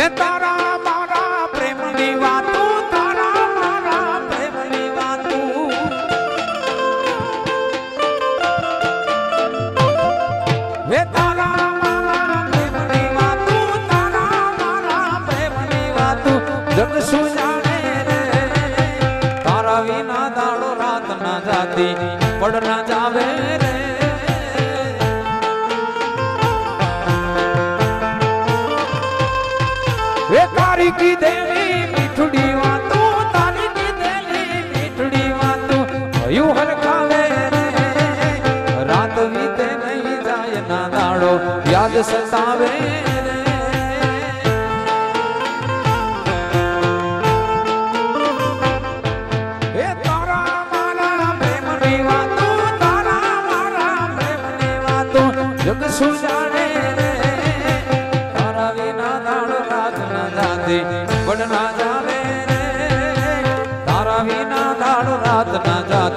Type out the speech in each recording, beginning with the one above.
હે તારા મારા પ્રેમની વાતો, તારા મારા પ્રેમની વાતો. હે તારા મારા પ્રેમની વાતો, તારા મારા પ્રેમની વાતો. જગ શું જાણે રે, તારા વિના દાડો રાત પડ ના જાવે કીધેલી મીઠડી વાતો તારી કીધેલી મીઠડી વાતો. ભયું હરખાવે રાત વીતે નહીં જગ શું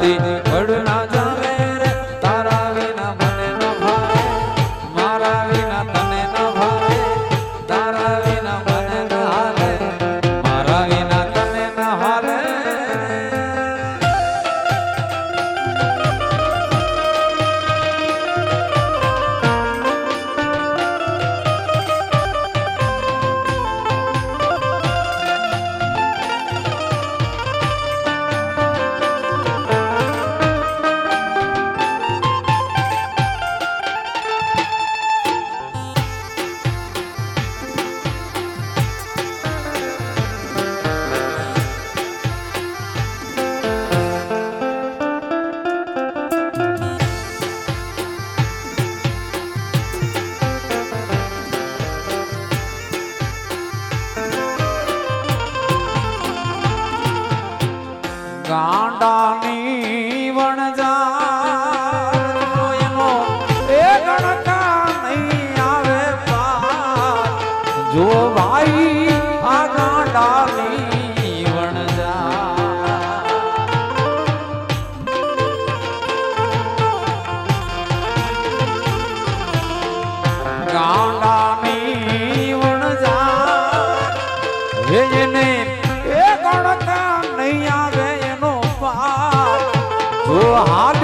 ના God.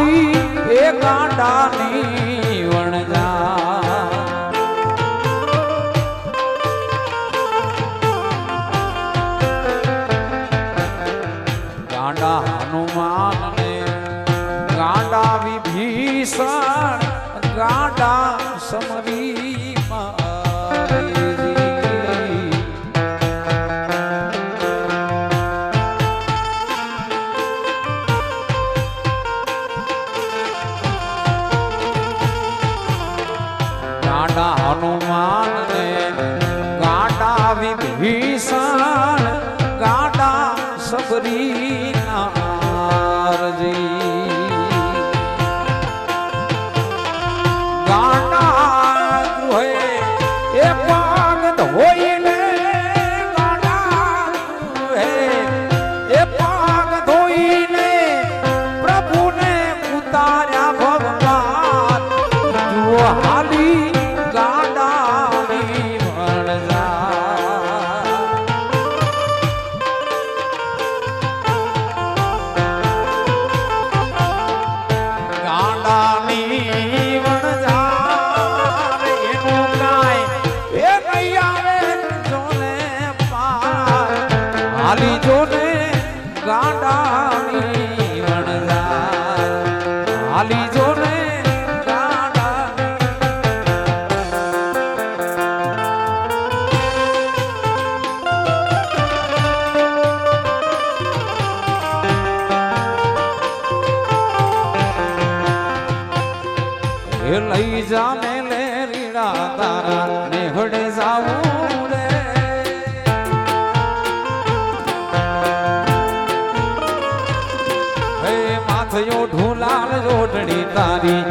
હાલી એ ગાંડાની વણજા. ગાંડા હનુમાન ને ગાંડા વિભીષણ ગાંડા સમરી હનુમાન એ લઈ જાને લે રીડા તારા ને હડે જાવું રે. હે માથયો ઢોલાલ રોટડી તારી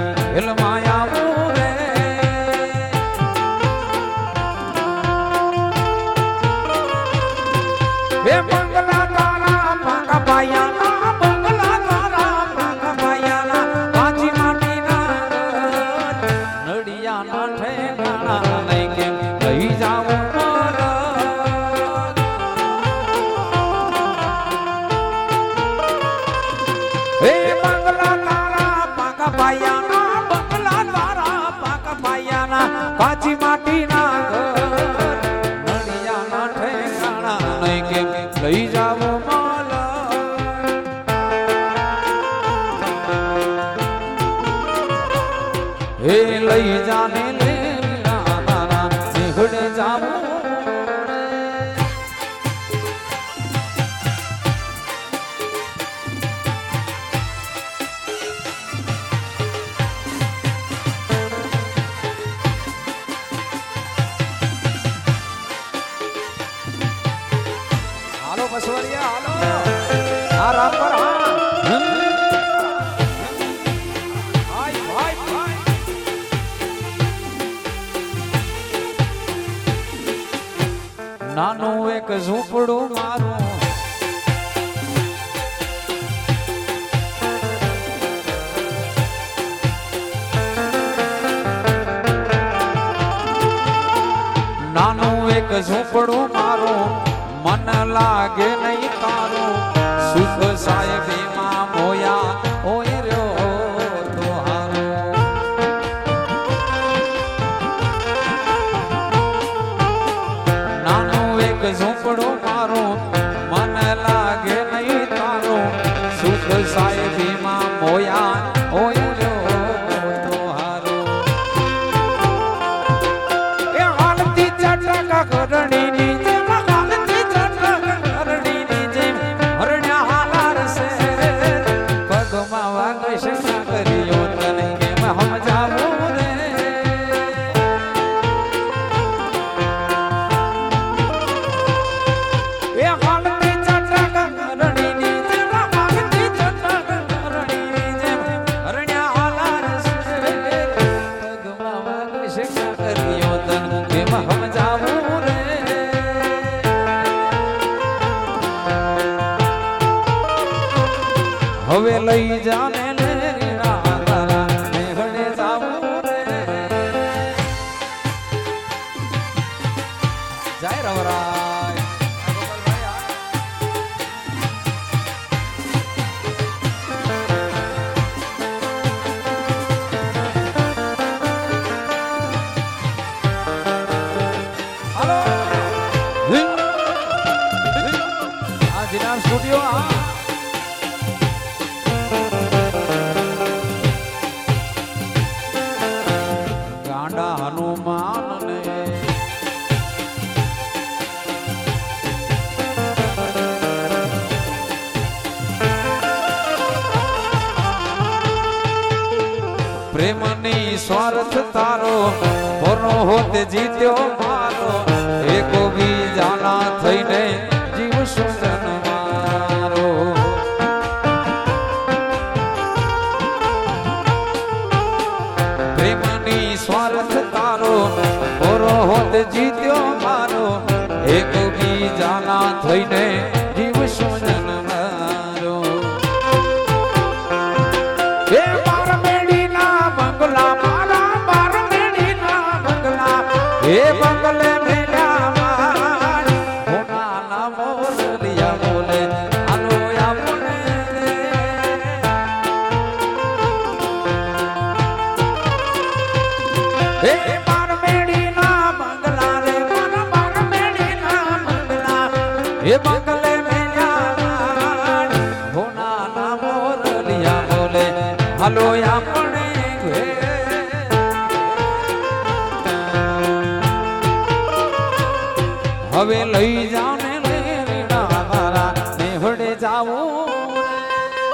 એક ઝૂંપડું મારું મન લાગે નહીં તારું. સુખ સાહેબમાં મોયા હવે લઈ જાને પરનો હોત જીત્યો મારો એ કવિ જાના થઈને જીવ સુંદર મારો પ્રેમની સ્વાર્થ તારો પરનો હોત જીત્યો મારો એ કવિ જાના થઈને એ મંગલે મેલ્યા હોના નામો રલિયા બોલે હાલો આપણે હવે લઈ